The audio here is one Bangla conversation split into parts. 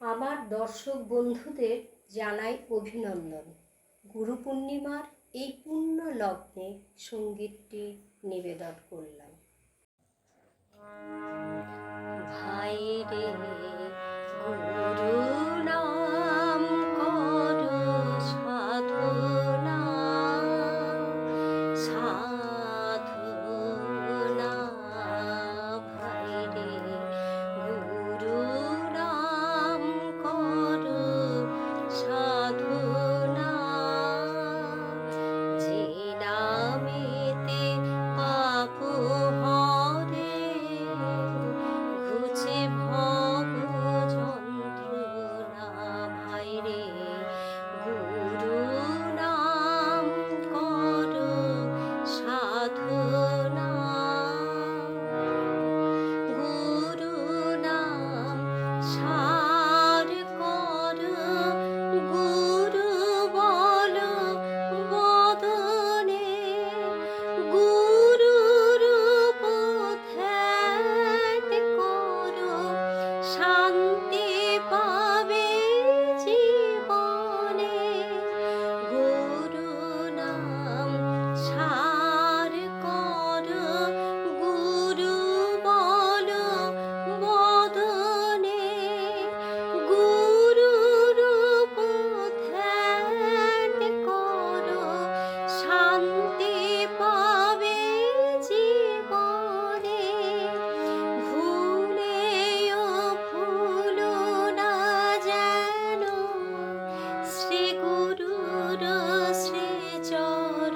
আমার দর্শক বন্ধুদের জানাই অভিনন্দন। গুরু পূর্ণিমার এই পূর্ণ লগ্নে সঙ্গীতটি নিবেদন করলাম।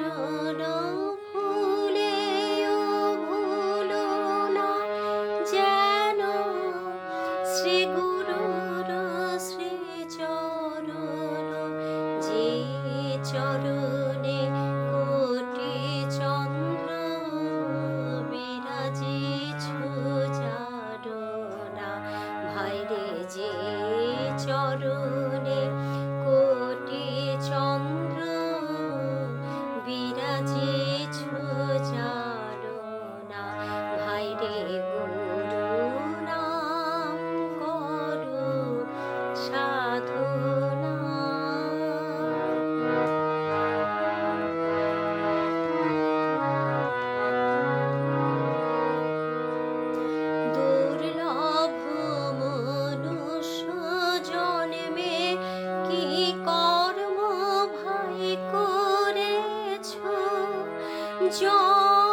know. 就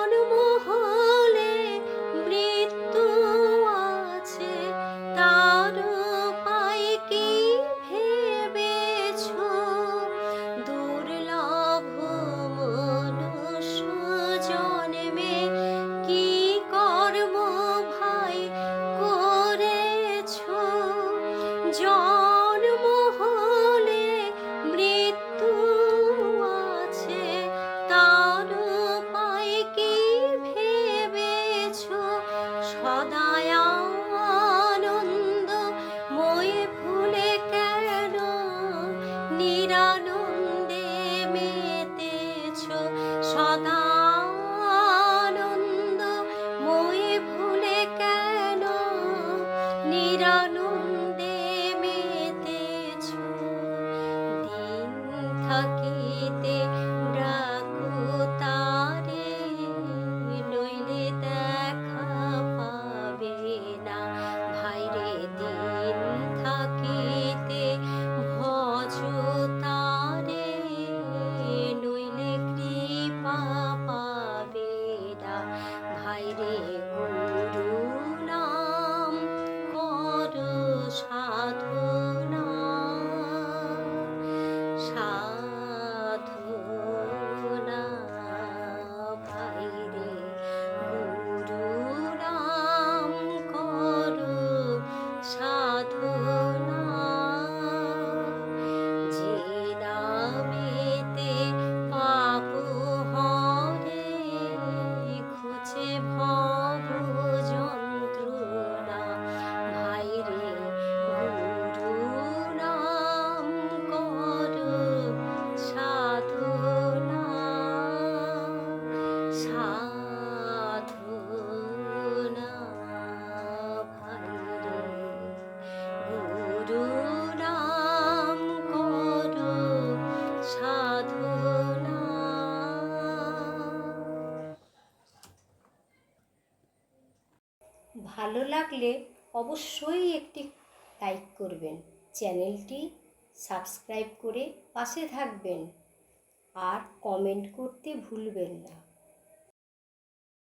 ভালো লাগলে অবশ্যই একটি লাইক করবেন। চ্যানেলটি সাবস্ক্রাইব করে পাশে থাকবেন। আর কমেন্ট করতে ভুলবেন না।